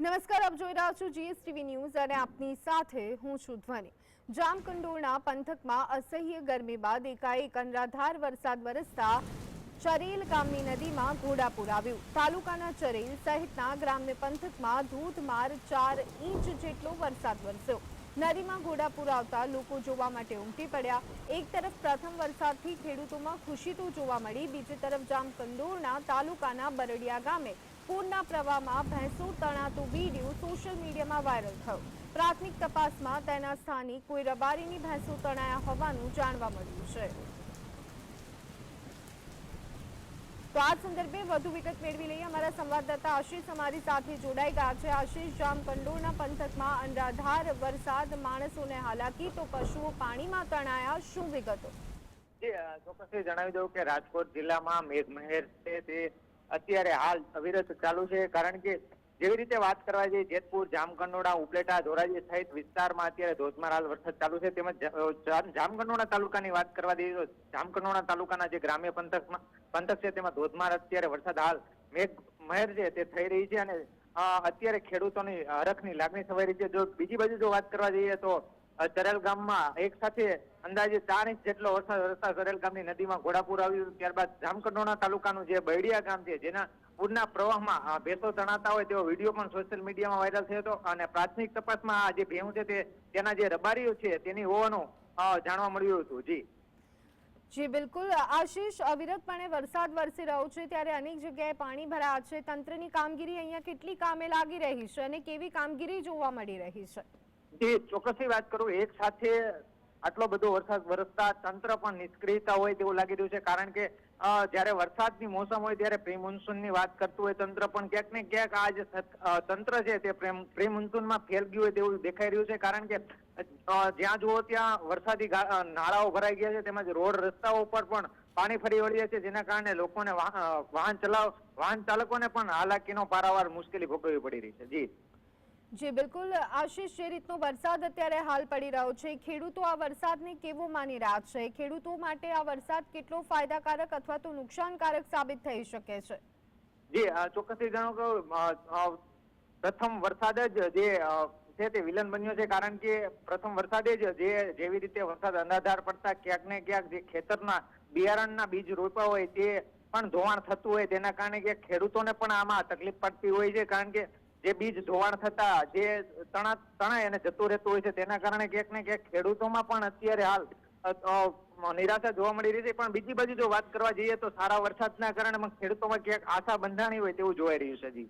નમસ્કાર, આપ જોઈ રહ્યા છો જીએસટીવી ન્યૂઝ અને આપની સાથે હું છું ધ્વની. જામકંડોળના પંથકમાં અસહ્ય ગરમી બાદ એકાએક અનરાધાર વરસાદ વરસતા ચરેલ ગામની નદીમાં ઘોડાપુર આવ્યું. તાલુકાના ચરેલ સહિતના ગ્રામ્ય પંથકમાં ધોધમાર ચાર ઇંચ જેટલો વરસાદ વરસ્યો. નદીમાં ઘોડાપુર આવતા લોકો જોવા માટે ઉમટી પડ્યા. એક તરફ પ્રથમ વરસાદથી ખેડૂતોમાં ખુશી તો જોવા મળી, બીજી તરફ જામકંડોળના તાલુકાના બરડિયા ગામે પૂરના પ્રવાહમાં ભેંસું તણાતું વીડિયો સોશિયલ મીડિયામાં વાયરલ થયો. પ્રાથમિક તપાસમાં તેના સ્થાનિક કોઈ રબારીની ભેંસું તણાયા હોવાનું જાણવા મળ્યું છે. તો આ સંદર્ભે વધુ વિગત મેળવી લઈએ. અમારા સંવાદદાતા આશીષ અમારી સાથે જોડાઈ ગયા છે. આશીષ જામકંડોળના પંથકમાં અનરાધાર વરસાદ માણસોને હાલાકી તો પશુઓ પાણીમાં તણાયા. શું વિગતો? અ, જણાવી દઉં કે રાજકોટ જિલ્લામાં મેઘમહેર છે તે અત્યારે હાલ અવિરત ચાલુ છે, કારણ કે જેવી રીતે વાત કરવા જઈએ, જેતપુર, જામકંડોળા, ઉપલેટા, ધોરાજી સહિત વિસ્તારમાં અત્યારે ધોધમાર હાલ વરસાદ ચાલુ છે. તેમજ જામકંડોળા તાલુકાની વાત કરવા જઈએ તો જામકંડોળા તાલુકાના જે ગ્રામ્ય પંથકમાં, પંથક છે, તેમાં ધોધમાર અત્યારે વરસાદ હાલ મેઘ, મહેર છે, તે થઈ રહી છે. અને અત્યારે ખેડૂતોની હરખની લાગણી છવાઈ રહી છે. જો બીજી બાજુ જો વાત કરવા જઈએ તો અ, ચરેલ ગામમાં એક સાથે અંદાજે ચાર ઇંચ જેટલો વરસાદ વરસતા ચરેલ ગામની નદીમાં ઘોડાપુર આવ્યું. ત્યારબાદ જામકંડોણા તાલુકાનું જે બૈડિયા ગામ છે જેના પૂરના પ્રવાહમાં ભેંસો તણાતા હોય તેવો વીડિયો પણ સોશિયલ મીડિયામાં વાયરલ થયો હતો. અને પ્રાથમિક તપાસમાં આ જે ભેહું છે તે તેના જે રબારીઓ છે તેની હોવાનું જાણવા મળ્યું હતું. જી. જી બિલકુલ. આશીષ અવિરતપણે વરસાદ વરસી રહ્યો છે ત્યારે અનેક જગ્યાએ પાણી ભરાયા છે. તંત્રની કામગીરી અહીંયા કેટલી કામે લાગી રહી છે અને કેવી કામગીરી જોવા મળી રહી છે? જે ચોક્કસથી વાત કરું. એક સાથે આટલો બધો વરસાદ વરસતા તંત્ર પણ નિષ્ક્રિયતા હોય તેવું લાગી રહ્યું છે. કારણ કે જ્યારે વરસાદની મોસમ હોય ત્યારે પ્રી મોન્સૂનની વાત કરતું હોય તંત્ર પણ ક્યાંક ને ક્યાંક આ જે તંત્ર છે તે પ્રી મોન્સૂનમાં ફેલ ગયું હોય તેવું દેખાઈ રહ્યું છે. કારણ કે જ્યાં જુઓ ત્યાં વરસાદી નાળાઓ ભરાઈ ગયા છે. તેમજ રોડ રસ્તાઓ પર પણ પાણી ફરી વળ્યા છે. જેના કારણે લોકોને વાહન ચલાવ, વાહન ચાલકોને પણ હાલાકીનો પારાવાર મુશ્કેલી ભોગવવી પડી રહી છે. જી. જી, બિલકુલ. આશીષ, જે રીતનો વરસાદ અત્યારે હાલ પડી રહ્યો છે, ખેડૂતો આ વરસાદને કેવો માની રહ્યા છે? ખેડૂતો માટે આ વરસાદ કેટલો ફાયદાકારક અથવા તો નુકસાનકારક સાબિત થઈ શકે છે? જી ચોક્કસથી જાણો કે પ્રથમ વરસાદ જ જે છે તે વિલન બન્યો છે, કારણ કે પ્રથમ વરસાદે જ જે, જેવી રીતે વરસાદ અનાધાર પડતા ક્યાંક ને ક્યાંક જે ખેતરના બિયારણના બીજ રોપા હોય તે પણ ધોવાણ થતું હોય, તેના કારણે કે ખેડૂતોને પણ આમાં તકલીફ પડતી હોય છે, કારણ કે જે બીજ ધોવાણ થતા, જે તણા, તણાય અને જતું રહેતું હોય છે, તેના કારણે ક્યાંક ને ક્યાંક ખેડૂતોમાં પણ અત્યારે હાલ નિરાશા જોવા મળી રહી છે. પણ બીજી બાજુ જો વાત કરવા જઈએ તો સારા વરસાદના કારણે ખેડૂતોમાં ક્યાંક આશા બંધાણી હોય તેવું જોવાઈ રહ્યું છે જી.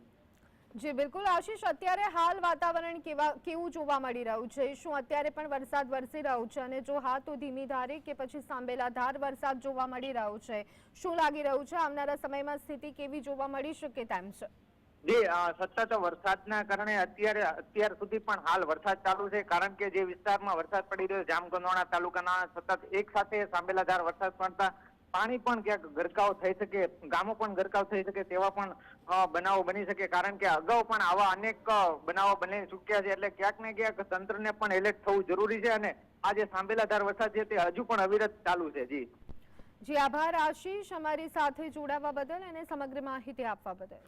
જી, બિલકુલ. આશીષ, અત્યારે હાલ વાતાવરણ કેવા, કેવું જોવા મળી રહ્યું છે? શું અત્યારે પણ વરસાદ વરસી રહ્યો છે? અને જો હા, તો ધીમી ધારે કે પછી સાંભેલા ધાર વરસાદ જોવા મળી રહ્યો છે? શું લાગી રહ્યું છે? આવનારા સમયમાં સ્થિતિ કેવી જોવા મળી શકે તેમ છે. જી સતત વરસાદના કારણે અત્યારે, અત્યાર સુધી પણ હાલ વરસાદ ચાલુ છે. કારણ કે જે વિસ્તારમાં વરસાદ પડી રહ્યો જામગંદોણા તાલુકાના સતત એક સાથે સાંભેલાધાર વરસાદ પડતા પાણી પણ ક્યાંક ગરકાવ થઈ શકે, ગામો પણ ગરકાવ થઈ શકે, તેવા પણ બનાવો બની શકે. કારણ કે અગાઉ પણ આવા અનેક બનાવો બની ચૂક્યા છે. એટલે ક્યાંક ને ક્યાંક તંત્રને પણ એલર્ટ થવું જરૂરી છે અને આ જે સાંભેલાધાર વરસાદ છે તે હજુ પણ અવિરત ચાલુ છે. જી. જી, આભાર આશીષ અમારી સાથે જોડાવા બદલ અને સમગ્ર માહિતી આપવા બદલ.